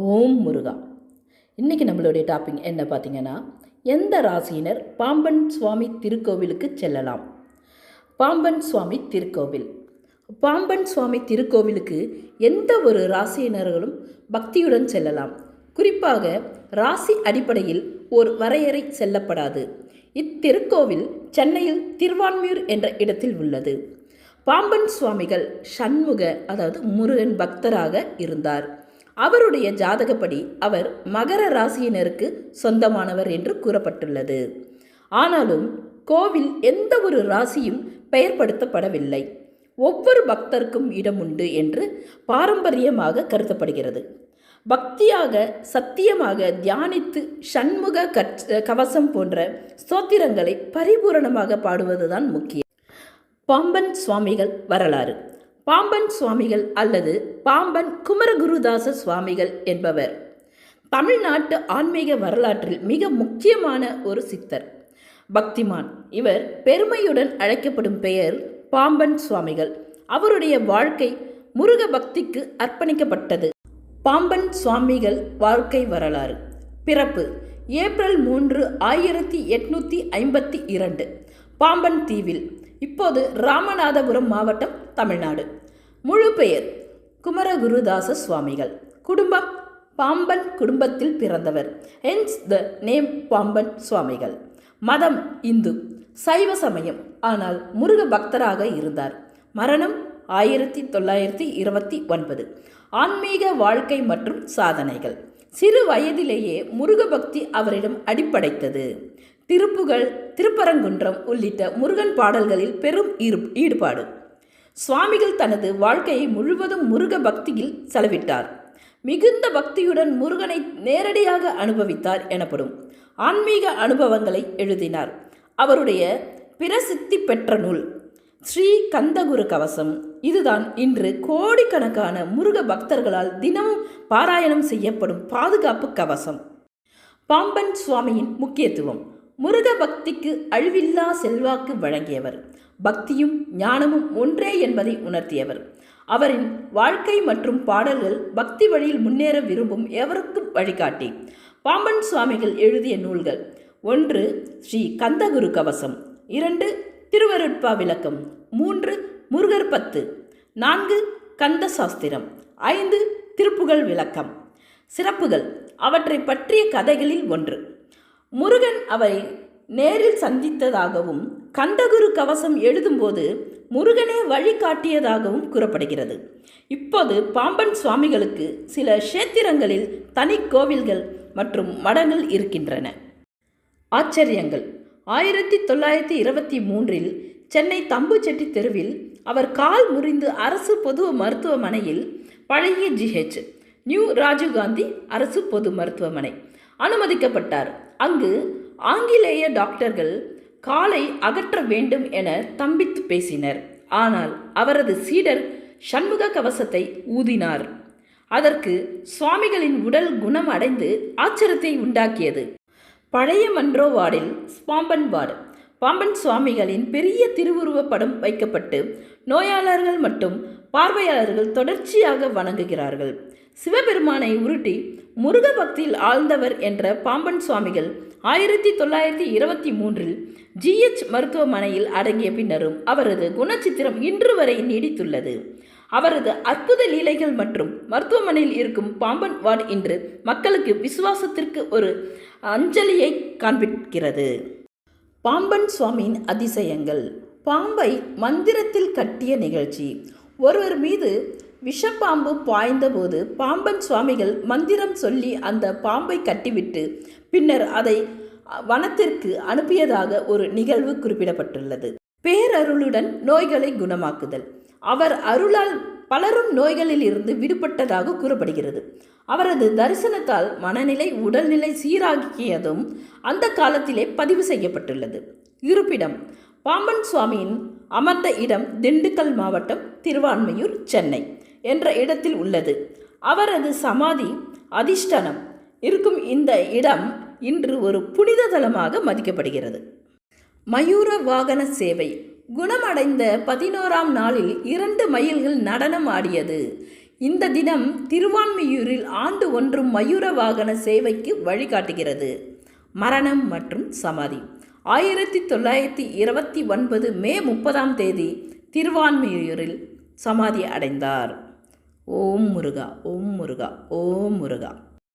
ஓம் முருகா. இன்றைக்கி நம்மளுடைய டாபிக் என்ன பார்த்தீங்கன்னா எந்த ராசியினர் பாம்பன் சுவாமி திருக்கோவிலுக்கு செல்லலாம்? பாம்பன் சுவாமி திருக்கோவில். பாம்பன் சுவாமி திருக்கோவிலுக்கு எந்த ஒரு ராசியினர்களும் பக்தியுடன் செல்லலாம். குறிப்பாக ராசி அடிப்படையில் ஒரு வரையறை செல்லப்படாது. இத்திருக்கோவில் சென்னையில் திருவான்மியூர் என்ற இடத்தில் உள்ளது. பாம்பன் சுவாமிகள் சண்முக அதாவது முருகன் பக்தராக இருந்தார். அவருடைய ஜாதகப்படி அவர் மகர ராசியினருக்கு சொந்தமானவர் என்று கூறப்பட்டுள்ளது. ஆனாலும் கோவில் எந்த ஒரு ராசியும் பெயர்படுத்தப்படவில்லை. ஒவ்வொரு பக்தருக்கும் இடம் உண்டு என்று பாரம்பரியமாக கருதப்படுகிறது. பக்தியாக சத்தியமாக தியானித்து சண்முக கவசம் போன்ற ஸ்தோத்திரங்களை பரிபூரணமாக பாடுவதுதான் முக்கியம். பாம்பன் சுவாமிகள் வரலாறு. பாம்பன் சுவாமிகள் அல்லது பாம்பன் குமரகுருதாச சுவாமிகள் என்பவர். தமிழ்நாட்டு ஆன்மீக வரலாற்றில் மிக முக்கியமான ஒரு சித்தர். பக்திமான். இவர் பெருமையுடன் அழைக்கப்படும் பெயர் பாம்பன் சுவாமிகள். அவருடைய வாழ்க்கை முருக பக்திக்கு அர்ப்பணிக்கப்பட்டது. பாம்பன் சுவாமிகள் வாழ்க்கை வரலாறு. பிறப்பு ஏப்ரல் மூன்று ஆயிரத்தி எட்நூற்றி ஐம்பத்தி இரண்டு. பாம்பன் தீவில். இப்போது ராமநாதபுரம் மாவட்டம் தமிழ்நாடு. முழு பெயர் குமரகுருதாச சுவாமிகள். குடும்பம் பாம்பன் குடும்பத்தில் பிறந்தவர். ஹென்ஸ் த நேம் பாம்பன் சுவாமிகள். மதம் இந்து. சைவ சமயம். ஆனால் முருக பக்தராக இருந்தார். மரணம் ஆயிரத்தி தொள்ளாயிரத்தி இருபத்தி ஒன்பது. ஆன்மீக வாழ்க்கை மற்றும் சாதனைகள். சிறு வயதிலேயே முருக பக்தி அவரிடம் அடிப்படைத்தது. திருப்புகள் திருப்பரங்குன்றம் உள்ளிட்ட முருகன் பாடல்களில் பெரும் ஈடு ஈடுபாடு. சுவாமிகள் தனது வாழ்க்கையை முழுவதும் முருக பக்தியில் செலவிட்டார். மிகுந்த பக்தியுடன் முருகனை நேரடியாக அனுபவித்தார் எனப்படும் ஆன்மீக அனுபவங்களை எழுதினார். அவருடைய பிரசித்தி பெற்ற நூல் ஸ்ரீ கந்தகுரு கவசம். இதுதான் இன்று கோடிக்கணக்கான முருக பக்தர்களால் தினமும் பாராயணம் செய்யப்படும் பாதுகாப்பு கவசம். பாம்பன் சுவாமியின் முக்கியத்துவம் முருக பக்திக்கு அழிவில்லா செல்வாக்கு வழங்கியவர். பக்தியும் ஞானமும் ஒன்றே என்பதை உணர்த்தியவர். அவரின் வாழ்க்கை மற்றும் பாடல்கள் பக்தி வழியில் முன்னேற விரும்பும் எவருக்கும் வழிகாட்டி. பாம்பன் சுவாமிகள் எழுதிய நூல்கள். ஒன்று ஸ்ரீ கந்தகுரு கவசம். இரண்டு திருவருட்பா விளக்கம். மூன்று முருகர் பத்து. நான்கு கந்த சாஸ்திரம். ஐந்து திருப்புகள் விளக்கம். சிறப்புகள். அவற்றை பற்றிய கதைகளில் ஒன்று. முருகன் அவை நேரில் சந்தித்ததாகவும் கந்தகுரு கவசம் எழுதும்போது முருகனே வழிகாட்டியதாகவும் கூறப்படுகிறது. இப்போது பாம்பன் சுவாமிகளுக்கு சில கஷேத்திரங்களில் தனி கோவில்கள் மற்றும் மடங்கள் இருக்கின்றன. ஆச்சரியங்கள். ஆயிரத்தி தொள்ளாயிரத்தி இருபத்தி மூன்றில் சென்னை தம்புச்செட்டி தெருவில் அவர் கால் முறிந்து அரசு பொது மருத்துவமனையில் பழைய ஜிஹெச் நியூ ராஜீவ்காந்தி அரசு பொது மருத்துவமனை அனுமதிக்கப்பட்டார். அங்கு ஆங்கிலேய டாக்டர்கள் காலை அகற்ற வேண்டும் என தம்பித்து பேசினர். ஆனால் அவரது சீடர் சண்முக கவசத்தை ஊதினார். அதற்கு சுவாமிகளின் உடல் குணம் அடைந்து ஆச்சரியத்தை உண்டாக்கியது. பழைய மன்றோ வார்டில் ஸ்பாம்பன் வார்டு பாம்பன் சுவாமிகளின் பெரிய திருவுருவப்படம் வைக்கப்பட்டு நோயாளர்கள் மற்றும் பார்வையாளர்கள் தொடர்ச்சியாக வணங்குகிறார்கள். சிவபெருமானை உருட்டி முருக பக்தியில் ஆழ்ந்தவர் என்ற பாம்பன் சுவாமிகள் ஆயிரத்தி தொள்ளாயிரத்தி இருபத்தி மூன்றில் ஜிஎச் மருத்துவமனையில் அடங்கிய பின்னரும் அவரது குணச்சித்திரம் இன்று வரை நீடித்துள்ளது. அவரது அற்புத லீலைகள் மற்றும் மருத்துவமனையில் இருக்கும் பாம்பன் வார்டு இன்று மக்களுக்கு விசுவாசத்திற்கு ஒரு அஞ்சலியை காண்பிக்கிறது. பாம்பன் சுவாமியின் அதிசயங்கள். பாம்பை மந்திரத்தில் கட்டிய நிகழ்ச்சி. ஒருவர் மீது விஷப்பாம்பு பாய்ந்தபோது பாம்பன் சுவாமிகள் மந்திரம் சொல்லி அந்த பாம்பை கட்டிவிட்டு பின்னர் அதை வனத்திற்கு அனுப்பியதாக ஒரு நிகழ்வு குறிப்பிடப்பட்டுள்ளது. பேரருளுடன் நோய்களை குணமாக்குதல். அவர் அருளால் பலரும் நோய்களில் இருந்து விடுபட்டதாக கூறப்படுகிறது. அவரது தரிசனத்தால் மனநிலை உடல்நிலை சீராகியதும் அந்த காலத்திலே பதிவு செய்யப்பட்டுள்ளது. இருப்பிடம் பாம்பன் சுவாமியின் அமர்ந்த இடம் திண்டுக்கல் மாவட்டம் திருவான்மையூர் சென்னை என்ற இடத்தில் உள்ளது. அவரது சமாதி அதிஷ்டானம். இருக்கும் இந்த இடம் இன்று ஒரு புனித தலமாக மதிக்கப்படுகிறது. மயூர வாகன சேவை குணமடைந்த பதினோராம் நாளில் இரண்டு மயில்கள் நடனம் ஆடியது. இந்த தினம் திருவான்மியூரில் ஆண்டு ஒன்றும் மயூர வாகன சேவைக்கு வழிகாட்டுகிறது. மரணம் மற்றும் சமாதி. ஆயிரத்தி தொள்ளாயிரத்தி இருபத்தி ஒன்பது மே முப்பதாம் தேதி திருவான்மியூரில் சமாதி அடைந்தார். ஓம் முருகா ஓம் முருகா ஓம் முருகா.